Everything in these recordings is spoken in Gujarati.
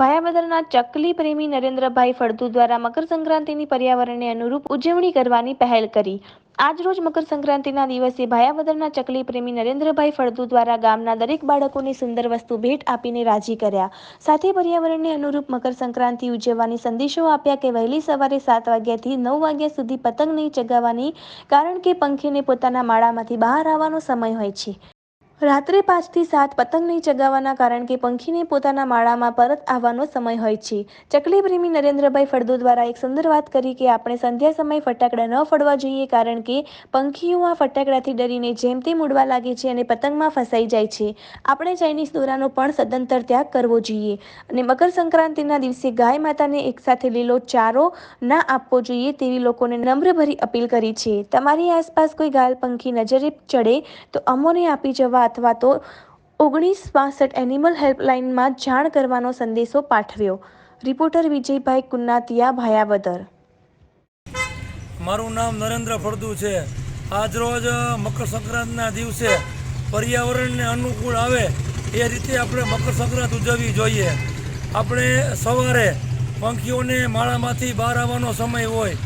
ભાયાવદરના ચકલી પ્રેમી નરેન્દ્રભાઈ ફળદુ દ્વારા મકર સંક્રાંતિની પર્યાવરણને અનુરૂપ ઉજવણી કરવાની પહેલ કરી. આજરોજ મકર સંક્રાંતિના દિવસે ભાયાવદરના ચકલી પ્રેમી નરેન્દ્રભાઈ ફળદુ દ્વારા ગામના દરેક બાળકોને સુંદર વસ્તુ ભેટ આપીને રાજી કર્યા. સાથે પર્યાવરણને અનુરૂપ મકર સંક્રાંતિ ઉજવવાની સંદેશો આપ્યા કે વહેલી સવારે સાત વાગ્યાથી નવ વાગ્યા સુધી પતંગ નહીં ચગાવવાની, કારણ કે પંખીને પોતાના માળામાંથી બહાર આવવાનો સમય હોય છે. રાત્રે પાંચથી સાત પતંગ નહીં ચગાવવાના કારણ કે પંખીને પોતાના માળામાં પરત આવવાનો સમય હોય છે. ચકલી પ્રેમી નરેન્દ્રભાઈ ફળદુ દ્વારા એક સુંદર વાત કરી કે આપણે સંધ્યા સમયે ફટાકડા ન ફોડવા જોઈએ કારણ કે પંખીઓ આ ફટાકડાથી ડરીને જેમ તેમ ઉડવા લાગે છે અને પતંગમાં ફસાઈ જાય છે. આપણે ચાઇનીઝ દોરાનો પણ સદંતર ત્યાગ કરવો જોઈએ અને મકર સંક્રાંતિના દિવસે ગાય માતાને એકસાથે લીલો ચારો ના આપવો જોઈએ તેવી લોકોને નમ્રભરી અપીલ કરી છે. તમારી આસપાસ કોઈ ગાયલ પંખી નજરે ચડે તો અમોને આપી જવા અથવા તો ઓગણીસ બાસઠ એનિમલ હેલ્પલાઇનમાં જાણ કરવાનો સંદેશો પાઠવ્યો. રિપોર્ટર વિજયભાઈ કુન્નાતિયા, ભાયાવદર. મારું નામ નરેન્દ્ર ફળદુ છે. આજરોજ મકર સંક્રાંતના દિવસે પર્યાવરણને અનુકૂળ આવે એ રીતે આપણે મકર સંક્રાંત ઉજવવી જોઈએ. આપણે સવારે પંખીઓને માળામાંથી બહાર આવવાનો સમય હોય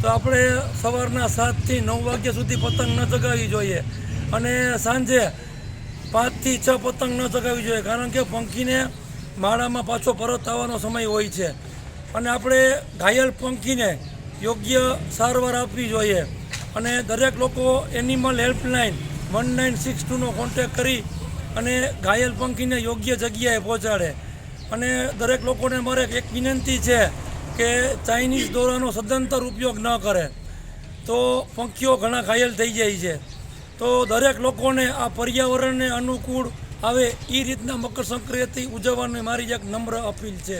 તો આપણે સવારના સાતથી નવ વાગ્યા સુધી પતંગ ન ચગાવવી જોઈએ. અને સાંજે પાંચથી છ પતંગ ન ચગાવવી જોઈએ, કારણ કે પંખીને માળામાં પાછો પરત આવવાનો સમય હોય છે. અને આપણે ઘાયલ પંખીને યોગ્ય સારવાર આપવી જોઈએ. અને દરેક લોકો animal helpline one nine six ટુનો contact કરી અને ઘાયલ પંખીને યોગ્ય જગ્યાએ પહોંચાડે. અને દરેક લોકોને મારે એક વિનંતી છે કે ચાઇનીઝ દોરાનો સદંતર ઉપયોગ ન કરે. તો પંખીઓ ઘણા ઘાયલ થઈ જાય છે. તો દરેક લોકોને આ પર્યાવરણને અનુકૂળ આવે એ રીતના મકર સંક્રાંતિ ઉજવવાની મારી એક નમ્ર અપીલ છે.